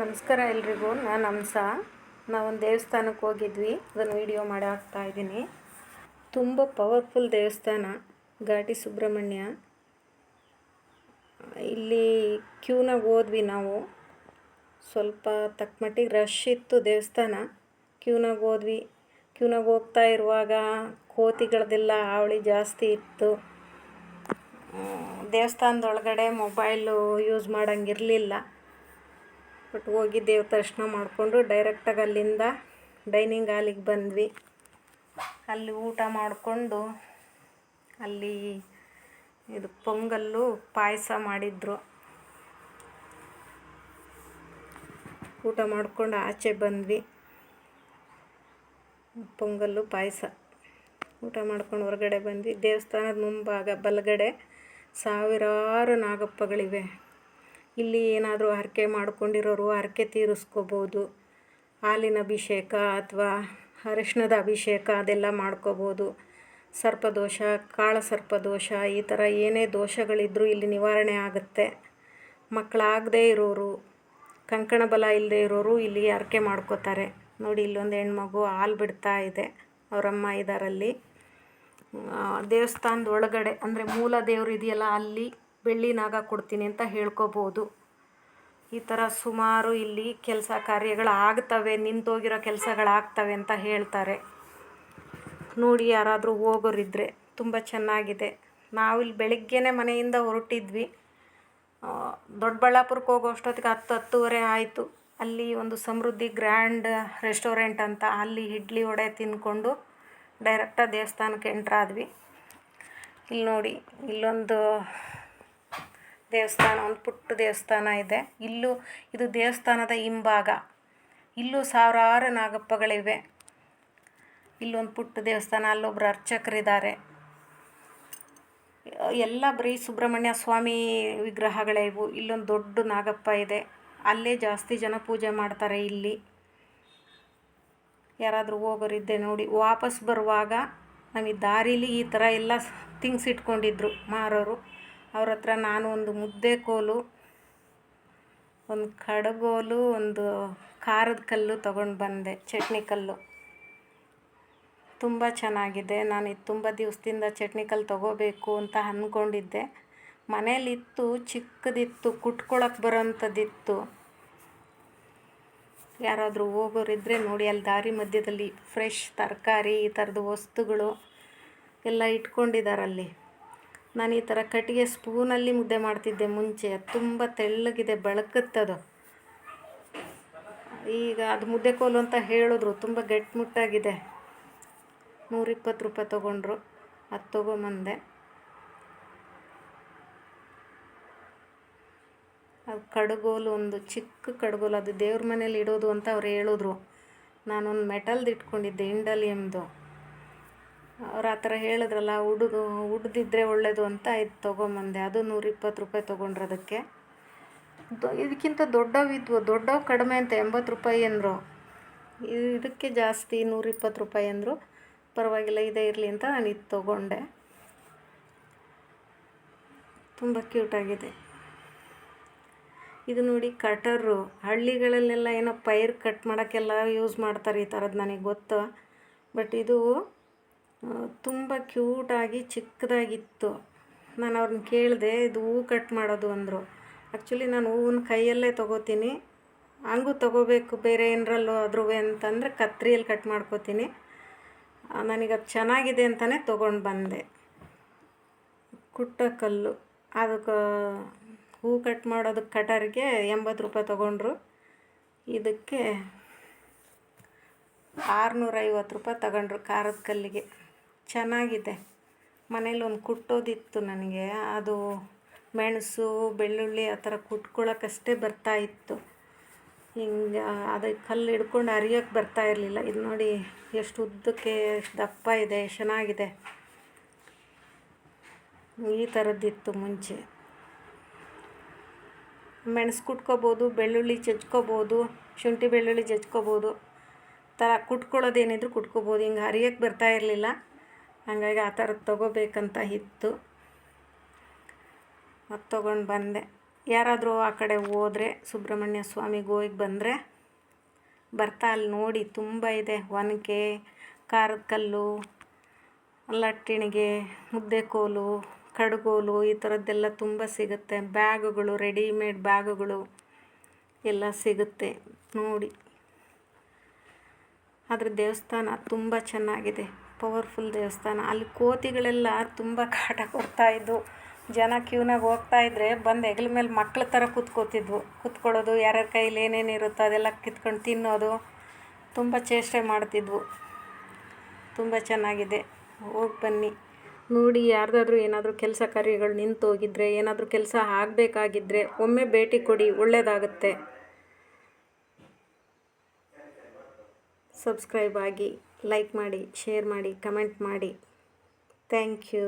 ನಮಸ್ಕಾರ ಎಲ್ರಿಗೂ. ನಾನು ಹಂಸ ನಾವೊಂದು ದೇವಸ್ಥಾನಕ್ಕೆ ಹೋಗಿದ್ವಿ. ಅದನ್ನು ವೀಡಿಯೋ ಮಾಡಿ ಹಾಕ್ತಾ ಇದ್ದೀನಿ ತುಂಬ ಪವರ್ಫುಲ್ ದೇವಸ್ಥಾನ. ಘಾಟಿ ಸುಬ್ರಹ್ಮಣ್ಯ. ಇಲ್ಲಿ ಕ್ಯೂನಾಗ ಹೋದ್ವಿ ನಾವು. ಸ್ವಲ್ಪ ತಕ್ಕ ಮಟ್ಟಿಗೆ ರಶ್ ಇತ್ತು ದೇವಸ್ಥಾನ. ಕ್ಯೂನಾಗ ಹೋದ್ವಿ. ಕ್ಯೂನಾಗ ಹೋಗ್ತಾ ಇರುವಾಗ ಕೋತಿಗಳದೆಲ್ಲ ಹಾವಳಿ ಜಾಸ್ತಿ ಇತ್ತು. ದೇವಸ್ಥಾನದೊಳಗಡೆ ಮೊಬೈಲು ಯೂಸ್ ಮಾಡೋಂಗಿರಲಿಲ್ಲ. ಬಟ್ ಹೋಗಿ ದೇವ್ರ ದರ್ಶನ ಮಾಡಿಕೊಂಡು ಡೈರೆಕ್ಟಾಗಿ ಅಲ್ಲಿಂದ ಡೈನಿಂಗ್ ಹಾಲಿಗೆ ಬಂದ್ವಿ. ಅಲ್ಲಿ ಊಟ ಮಾಡಿಕೊಂಡು ಅಲ್ಲಿ ಇದು ಪೊಂಗಲ್ಲು ಪಾಯಸ ಮಾಡಿದ್ರು. ಊಟ ಮಾಡಿಕೊಂಡು ಆಚೆ ಬಂದ್ವಿ. ಪೊಂಗಲ್ಲು ಪಾಯಸ. ಊಟ ಮಾಡ್ಕೊಂಡು ಹೊರಗಡೆ ಬಂದ್ವಿ. ದೇವಸ್ಥಾನದ ಮುಂಭಾಗ ಬಲಗಡೆ ಸಾವಿರಾರು ನಾಗಪ್ಪಗಳಿವೆ. ಇಲ್ಲಿ ಏನಾದರೂ ಹರಕೆ ಮಾಡ್ಕೊಂಡಿರೋರು ಹರಕೆ ತೀರಿಸ್ಕೋಬೋದು. ಹಾಲಿನ ಅಭಿಷೇಕ ಅಥವಾ ಅರಿಶಿಣದ ಅಭಿಷೇಕ ಅದೆಲ್ಲ ಮಾಡ್ಕೋಬೋದು. ಸರ್ಪದೋಷ, ಕಾಳ ಸರ್ಪದೋಷ, ಈ ಥರ ಏನೇ ದೋಷಗಳಿದ್ದರೂ ಇಲ್ಲಿ ನಿವಾರಣೆ ಆಗುತ್ತೆ. ಮಕ್ಕಳಾಗದೇ ಇರೋರು, ಕಂಕಣ ಬಲ ಇಲ್ಲದೆ ಇರೋರು ಇಲ್ಲಿ ಹರಕೆ ಮಾಡ್ಕೋತಾರೆ. ನೋಡಿ, ಇಲ್ಲೊಂದು ಹೆಣ್ಮಗು ಹಾಲು ಬಿಡ್ತಾ ಇದೆ, ಅವರಮ್ಮ ಇದ್ದಾರಲ್ಲಿ ದೇವಸ್ಥಾನದ ಒಳಗಡೆ, ಅಂದರೆ ಮೂಲ ದೇವರು ಇದೆಯಲ್ಲ ಅಲ್ಲಿ ಬೆಳ್ಳಿ ನಾಗ ಕೊಡ್ತೀನಿ ಅಂತ ಹೇಳ್ಕೋಬೋದು. ಈ ಥರ ಸುಮಾರು ಇಲ್ಲಿ ಕೆಲಸ ಕಾರ್ಯಗಳು ಆಗ್ತವೆ ನಿಂತೋಗಿರೋ ಕೆಲಸಗಳಾಗ್ತವೆ ಅಂತ ಹೇಳ್ತಾರೆ. ನೋಡಿ ಯಾರಾದರೂ ಹೋಗೋರಿದ್ದರೆ ತುಂಬ ಚೆನ್ನಾಗಿದೆ. ನಾವು ಇಲ್ಲಿ ಬೆಳಗ್ಗೆನೇ ಮನೆಯಿಂದ ಹೊರಟಿದ್ವಿ. ದೊಡ್ಡಬಳ್ಳಾಪುರಕ್ಕೆ ಹೋಗೋ ಅಷ್ಟೊತ್ತಿಗೆ ಹತ್ತು, ಹತ್ತುವರೆ ಆಯಿತು. ಅಲ್ಲಿ ಒಂದು ಸಮೃದ್ಧಿ ಗ್ರ್ಯಾಂಡ್ ರೆಸ್ಟೋರೆಂಟ್ ಅಂತ ಅಲ್ಲಿ ಇಡ್ಲಿ ವಡೆ ತಿಂದ್ಕೊಂಡು ಡೈರೆಕ್ಟಾಗಿ ದೇವಸ್ಥಾನಕ್ಕೆ ಎಂಟ್ರಾದ್ವಿ ಇಲ್ಲಿ ನೋಡಿ, ಇಲ್ಲೊಂದು ದೇವಸ್ಥಾನ, ಒಂದು ಪುಟ್ಟ ದೇವಸ್ಥಾನ ಇದೆ. ಇಲ್ಲೂ ಇದು ದೇವಸ್ಥಾನದ ಹಿಂಭಾಗ. ಇಲ್ಲೂ ಸಾವಿರಾರು ನಾಗಪ್ಪಗಳಿವೆ. ಇಲ್ಲೊಂದು ಪುಟ್ಟ ದೇವಸ್ಥಾನ, ಅಲ್ಲೊಬ್ರು ಅರ್ಚಕರಿದ್ದಾರೆ. ಎಲ್ಲ ಬರೀ ಸುಬ್ರಹ್ಮಣ್ಯ ಸ್ವಾಮಿ ವಿಗ್ರಹಗಳೇ ಇವು. ಇಲ್ಲೊಂದು ದೊಡ್ಡ ನಾಗಪ್ಪ ಇದೆ. ಅಲ್ಲೇ ಜಾಸ್ತಿ ಜನ ಪೂಜೆ ಮಾಡ್ತಾರೆ ಇಲ್ಲಿ. ಯಾರಾದರೂ ಹೋಗೋರಿದ್ದೆ ನೋಡಿ. ವಾಪಸ್ ಬರುವಾಗ ನಮಗೆ ದಾರೀಲಿ ಈ ಥರ ಎಲ್ಲ ಥಿಂಗ್ಸ್ ಇಟ್ಕೊಂಡಿದ್ರು ಮಾರೋರು. ಅವ್ರ ಹತ್ರ ನಾನು ಒಂದು ಮುದ್ದೆ ಕೋಲು, ಒಂದು ಕಡಗೋಲು, ಒಂದು ಖಾರದ ಕಲ್ಲು ತಗೊಂಡು ಬಂದೆ, ಚಟ್ನಿ ಕಲ್ಲು. ತುಂಬ ಚೆನ್ನಾಗಿದೆ. ನಾನು ಇದು ತುಂಬ ದಿವಸದಿಂದ ಚಟ್ನಿ ಕಲ್ಲು ತೊಗೋಬೇಕು ಅಂತ ಅಂದ್ಕೊಂಡಿದ್ದೆ ಮನೇಲಿತ್ತು, ಚಿಕ್ಕದಿತ್ತು ಕುಟ್ಕೊಳಕ್ಕೆ ಬರೋಂಥದ್ದಿತ್ತು. ಯಾರಾದರೂ ಹೋಗೋರಿದ್ದರೆ ನೋಡಿ, ಅಲ್ಲಿ ದಾರಿ ಮಧ್ಯದಲ್ಲಿ ಫ್ರೆಶ್ ತರಕಾರಿ, ಈ ಥರದ ವಸ್ತುಗಳು ಎಲ್ಲ ಇಟ್ಕೊಂಡಿದ್ದಾರಲ್ಲಿ ನಾನು ಈ ಥರ ಕಟ್ಟಿಗೆ ಸ್ಪೂನಲ್ಲಿ ಮುದ್ದೆ ಮಾಡ್ತಿದ್ದೆ ಮುಂಚೆ. ತುಂಬ ತೆಳ್ಳಗಿದೆ ಬೆಳಕತ್ತದು ಈಗ ಅದು ಮುದ್ದೆ ಕೋಲು ಅಂತ ಹೇಳಿದ್ರು, ತುಂಬ ಗಟ್ಟಿಮುಟ್ಟಾಗಿದೆ. ನೂರಿಪ್ಪತ್ತು ರೂಪಾಯಿ ತೊಗೊಂಡ್ರು, ಅದು ತೊಗೊಂಬಂದೆ. ಅದು ಕಡುಗೋಲು ಒಂದು, ಚಿಕ್ಕ ಕಡುಗೋಲು, ಅದು ದೇವ್ರ ಮನೇಲಿ ಇಡೋದು ಅಂತ ಅವ್ರು ಹೇಳಿದ್ರು. ನಾನೊಂದು ಮೆಟಲ್ದು ಇಟ್ಕೊಂಡಿದ್ದೆ ಇಂಡಲಿಯಮ್ದು ಅವ್ರು ಆ ಥರ ಹೇಳಿದ್ರಲ್ಲ, ಉಡುದು, ಉಡ್ದಿದ್ರೆ ಒಳ್ಳೆಯದು ಅಂತ ಇದು ತೊಗೊಂಬಂದೆ. ಅದು ನೂರಿಪ್ಪತ್ತು ರೂಪಾಯಿ ತೊಗೊಂಡ್ರು ಅದಕ್ಕೆ. ಇದಕ್ಕಿಂತ ದೊಡ್ಡವಿದ್ವು ದೊಡ್ಡವು ಕಡಿಮೆ ಅಂತ ಎಂಬತ್ತು ರೂಪಾಯಿ ಅಂದರು. ಇದಕ್ಕೆ ಜಾಸ್ತಿ ನೂರಿಪ್ಪತ್ತು ರೂಪಾಯಿ ಅಂದರು. ಪರವಾಗಿಲ್ಲ, ಇದೇ ಇರಲಿ ಅಂತ ನಾನು ಇದು ತೊಗೊಂಡೆ. ತುಂಬ ಕ್ಯೂಟಾಗಿದೆ ಇದು ನೋಡಿ ಕಟರು. ಹಳ್ಳಿಗಳಲ್ಲೆಲ್ಲ ಏನೋ ಪೈರ್ ಕಟ್ ಮಾಡೋಕ್ಕೆಲ್ಲ ಯೂಸ್ ಮಾಡ್ತಾರೆ ಈ ಥರದ್ದು ನನಗೆ ಗೊತ್ತು. ಬಟ್ ಇದು ತುಂಬ ಕ್ಯೂಟಾಗಿ ಚಿಕ್ಕದಾಗಿತ್ತು. ನಾನು ಅವ್ರನ್ನ ಕೇಳಿದೆ, ಇದು ಹೂ ಕಟ್ ಮಾಡೋದು ಅಂದರು. ಆ್ಯಕ್ಚುಲಿ ನಾನು ಹೂವನ್ನ ಕೈಯಲ್ಲೇ ತೊಗೋತೀನಿ. ಹಂಗೂ ತೊಗೋಬೇಕು, ಬೇರೆ ಏನರಲ್ಲೂ ಆದ್ರೂ ಅಂತಂದರೆ ಕತ್ರಿಯಲ್ಲಿ ಕಟ್ ಮಾಡ್ಕೋತೀನಿ. ನನಗೆ ಅದು ಚೆನ್ನಾಗಿದೆ ಅಂತಲೇ ತೊಗೊಂಡು ಬಂದೆ. ಕುಟ್ಟ ಕಲ್ಲು. ಅದಕ್ಕೆ ಹೂ ಕಟ್ ಮಾಡೋದಕ್ಕೆ ಕಟರ್ಗೆ ಎಂಬತ್ತು ರೂಪಾಯಿ ತೊಗೊಂಡ್ರು. ಇದಕ್ಕೆ ಆರುನೂರೈವತ್ತು ರೂಪಾಯಿ ತಗೊಂಡ್ರು ಖಾರದ ಕಲ್ಲಿಗೆ. ಚೆನ್ನಾಗಿದೆ. ಮನೇಲಿ ಒಂದು ಕುಟ್ಟೋದಿತ್ತು ನನಗೆ. ಅದು ಮೆಣಸು, ಬೆಳ್ಳುಳ್ಳಿ ಆ ಥರ ಕುಟ್ಕೊಳ್ಳೋಕ್ಕಷ್ಟೇ ಬರ್ತಾ ಇತ್ತು. ಹಿಂಗೆ ಅದು ಕಲ್ಲು ಹಿಡ್ಕೊಂಡು ಅರಿಯೋಕ್ಕೆ ಬರ್ತಾ ಇರಲಿಲ್ಲ. ಇದು ನೋಡಿ ಎಷ್ಟು ಉದ್ದಕ್ಕೆ ಎಷ್ಟು ದಪ್ಪ ಇದೆ, ಚೆನ್ನಾಗಿದೆ. ಈ ಥರದ್ದಿತ್ತು ಮುಂಚೆ. ಮೆಣಸು ಕುಟ್ಕೋಬೋದು, ಬೆಳ್ಳುಳ್ಳಿ ಜಜ್ಕೋಬೋದು, ಶುಂಠಿ ಬೆಳ್ಳುಳ್ಳಿ ಜಜ್ಕೋಬೋದು. ಥರ ಕುಟ್ಕೊಳ್ಳೋದೇನಿದ್ರು ಕುಟ್ಕೋಬೋದು. ಹಿಂಗೆ ಹರಿಯೋಕ್ಕೆ ಬರ್ತಾ ಇರಲಿಲ್ಲ. ಹಾಗಾಗಿ ಆ ಥರದ್ದು ತೊಗೋಬೇಕಂತ ಇತ್ತು. ಮತ್ತು ತೊಗೊಂಡು ಬಂದೆ. ಯಾರಾದರೂ ಆ ಕಡೆ ಹೋದರೆ, ಸುಬ್ರಹ್ಮಣ್ಯ ಸ್ವಾಮಿಗೆ ಹೋಗಿ ಬಂದರೆ, ಬರ್ತಾ ಅಲ್ಲಿ ನೋಡಿ ತುಂಬ ಇದೆ. ಒನಕೆ, ಖಾರದ ಕಲ್ಲು, ಲಟ್ಟಿಣಿಗೆ ಮುದ್ದೆ ಕೋಲು ಕಡುಗೋಲು ಈ ಥರದ್ದೆಲ್ಲ ತುಂಬ ಸಿಗುತ್ತೆ. ಬ್ಯಾಗುಗಳು, ರೆಡಿಮೇಡ್ ಬ್ಯಾಗುಗಳು ಎಲ್ಲ ಸಿಗುತ್ತೆ ನೋಡಿ. ಅದ್ರ ದೇವಸ್ಥಾನ ತುಂಬ ಚೆನ್ನಾಗಿದೆ. ಪವರ್ಫುಲ್ ದೇವಸ್ಥಾನ. ಅಲ್ಲಿ ಕೋತಿಗಳೆಲ್ಲ ತುಂಬ ಕಾಟ ಕೊಡ್ತಾಯಿದ್ವು ಜನ ಕ್ಯೂನಾಗ ಹೋಗ್ತಾಯಿದ್ರೆ ಬಂದು ಹೆಗಲ ಮೇಲೆ ಮಕ್ಳ ಥರ ಕೂತ್ಕೋತಿದ್ವು. ಕೂತ್ಕೊಳ್ಳೋದು, ಯಾರ್ಯಾರ ಕೈಲಿ ಏನೇನು ಇರುತ್ತೋ ಅದೆಲ್ಲ ಕಿತ್ಕೊಂಡು ತಿನ್ನೋದು ತುಂಬ ಚೇಷ್ಟೆ ಮಾಡ್ತಿದ್ವು. ತುಂಬ ಚೆನ್ನಾಗಿದೆ. ಹೋಗಿ ಬನ್ನಿ. ನೋಡಿ, ಯಾರ್ದಾದ್ರೂ ಏನಾದರೂ ಕೆಲಸ ಕಾರ್ಯಗಳು ನಿಂತು ಹೋಗಿದ್ರೆ ಏನಾದರೂ ಕೆಲಸ ಆಗಬೇಕಾಗಿದ್ದರೆ ಒಮ್ಮೆ ಭೇಟಿ ಕೊಡಿ ಒಳ್ಳೆಯದಾಗುತ್ತೆ ಸಬ್ಸ್ಕ್ರೈಬ್ ಆಗಿ ಲೈಕ್ ಮಾಡಿ ಶೇರ್ ಮಾಡಿ ಕಮೆಂಟ್ ಮಾಡಿ. Thank you